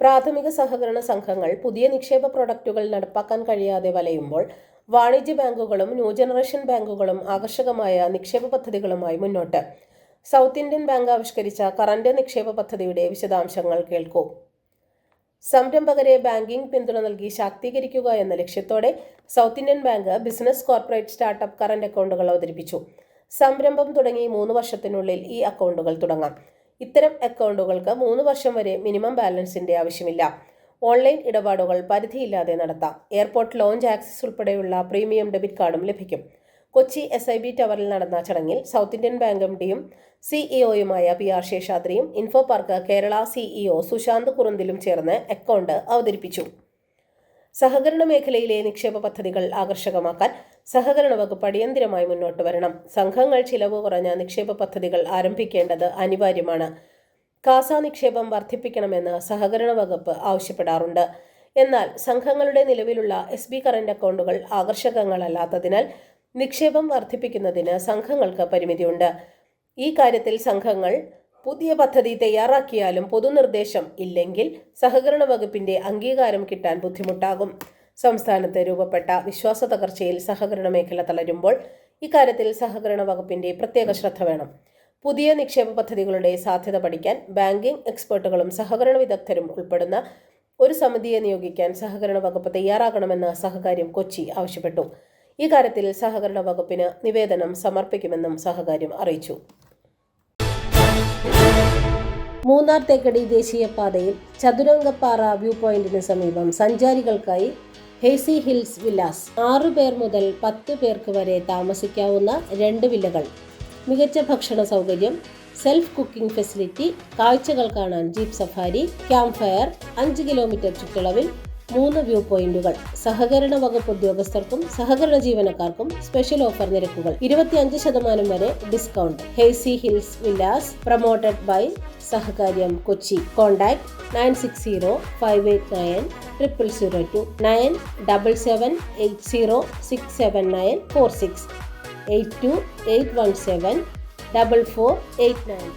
പ്രാഥമിക സഹകരണ സംഘങ്ങൾ പുതിയ നിക്ഷേപ പ്രൊഡക്റ്റുകൾ നടപ്പാക്കാൻ കഴിയാതെ വലയുമ്പോൾ വാണിജ്യ ബാങ്കുകളും ന്യൂ ജനറേഷൻ ബാങ്കുകളും ആകർഷകമായ നിക്ഷേപ പദ്ധതികളുമായി മുന്നോട്ട്. സൗത്ത് ഇന്ത്യൻ ബാങ്ക് ആവിഷ്കരിച്ച കറന്റ് നിക്ഷേപ പദ്ധതിയുടെ വിശദാംശങ്ങൾ കേൾക്കൂ. സംരംഭകരെ ബാങ്കിംഗ് പിന്തുണ നൽകി ശാക്തീകരിക്കുക എന്ന ലക്ഷ്യത്തോടെ South Indian Bank business corporate startup current അക്കൗണ്ടുകൾ അവതരിപ്പിച്ചു. സംരംഭം തുടങ്ങി മൂന്ന് വർഷത്തിനുള്ളിൽ ഈ അക്കൗണ്ടുകൾ തുടങ്ങാം. ഇത്തരം അക്കൗണ്ടുകൾക്ക് മൂന്ന് വർഷം വരെ മിനിമം ബാലൻസിന്റെ ആവശ്യമില്ല. ഓൺലൈൻ ഇടപാടുകൾ പരിധിയില്ലാതെ നടത്താം. എയർപോർട്ട് ലോഞ്ച് ആക്സസ് ഉൾപ്പെടെയുള്ള പ്രീമിയം ഡെബിറ്റ് കാർഡും ലഭിക്കും. കൊച്ചി എസ് ഐ ബി ടവറിൽ നടന്ന ചടങ്ങിൽ സൗത്ത് ഇന്ത്യൻ ബാങ്ക് എം ഡിയും സിഇഒയുമായ പി ആർ ശേഷാദ്രിയും Infopark Kerala CEO Sushant കുറുന്തിലും ചേർന്ന് അക്കൗണ്ട് അവതരിപ്പിച്ചു. സഹകരണ മേഖലയിലെ നിക്ഷേപ പദ്ധതികൾ ആകർഷകമാക്കാൻ സഹകരണ വകുപ്പ് അടിയന്തിരമായി മുന്നോട്ട് വരണം. സംഘങ്ങൾ ചിലവ് കുറഞ്ഞ നിക്ഷേപ പദ്ധതികൾ ആരംഭിക്കേണ്ടത് അനിവാര്യമാണ്. കാസ നിക്ഷേപം വർദ്ധിപ്പിക്കണമെന്ന് സഹകരണ വകുപ്പ് ആവശ്യപ്പെടാറുണ്ട്. എന്നാൽ സംഘങ്ങളുടെ നിലവിലുള്ള എസ് ബി കറന്റ് അക്കൗണ്ടുകൾ ആകർഷകങ്ങളല്ലാത്തതിനാൽ നിക്ഷേപം വർദ്ധിപ്പിക്കുന്നതിന് സംഘങ്ങൾക്ക് പരിമിതിയുണ്ട്. ഈ കാര്യത്തിൽ സംഘങ്ങൾ പുതിയ പദ്ധതി തയ്യാറാക്കിയാലും പൊതുനിർദ്ദേശം ഇല്ലെങ്കിൽ സഹകരണ വകുപ്പിന്റെ അംഗീകാരം കിട്ടാൻ ബുദ്ധിമുട്ടാകും. സംസ്ഥാനത്ത് രൂപപ്പെട്ട വിശ്വാസ തകർച്ചയിൽ സഹകരണ മേഖല തളരുമ്പോൾ ഇക്കാര്യത്തിൽ സഹകരണ വകുപ്പിന്റെ പ്രത്യേക ശ്രദ്ധ വേണം. പുതിയ നിക്ഷേപ പദ്ധതികളുടെ സാധ്യത പഠിക്കാൻ ബാങ്കിംഗ് എക്സ്പേർട്ടുകളും സഹകരണ വിദഗ്ധരും ഉൾപ്പെടുന്ന ഒരു സമിതിയെ നിയോഗിക്കാൻ സഹകരണ വകുപ്പ് തയ്യാറാകണമെന്ന് സഹകാര്യം കൊച്ചി ആവശ്യപ്പെട്ടു. ഇക്കാര്യത്തിൽ സഹകരണ വകുപ്പിന് നിവേദനം സമർപ്പിക്കുമെന്നും സഹകാര്യം അറിയിച്ചു. മൂന്നാർ തേക്കടി ദേശീയപാതയിൽ ചതുരംഗപ്പാറ വ്യൂ പോയിന്റിന് സമീപം സഞ്ചാരികൾക്കായി ഹേസി ഹിൽസ് വില്ലാസ്. ആറു പേർ മുതൽ പത്ത് പേർക്ക് വരെ താമസിക്കാവുന്ന രണ്ട് വില്ലകൾ. മികച്ച ഭക്ഷണ സൗകര്യം സെൽഫ് കുക്കിംഗ് ഫെസിലിറ്റി കാഴ്ചകൾ കാണാൻ ജീപ്പ് സഫാരി ക്യാമ്പ് ഫയർ അഞ്ച് കിലോമീറ്റർ ചുറ്റളവിൽ മൂന്ന് വ്യൂ പോയിന്റുകൾ. സഹകരണ വകുപ്പ് ഉദ്യോഗസ്ഥർക്കും സഹകരണ ജീവനക്കാർക്കും സ്പെഷ്യൽ ഓഫർ നിരക്കുകൾ. ഇരുപത്തിയഞ്ച് ശതമാനം വരെ discount Hazy Hills Villas promoted by Sahakaryam Kochi. Contact nine six zero five eight nine triple zero two nine double seven eight zero six seven nine four six eight two eight one seven double four eight nine.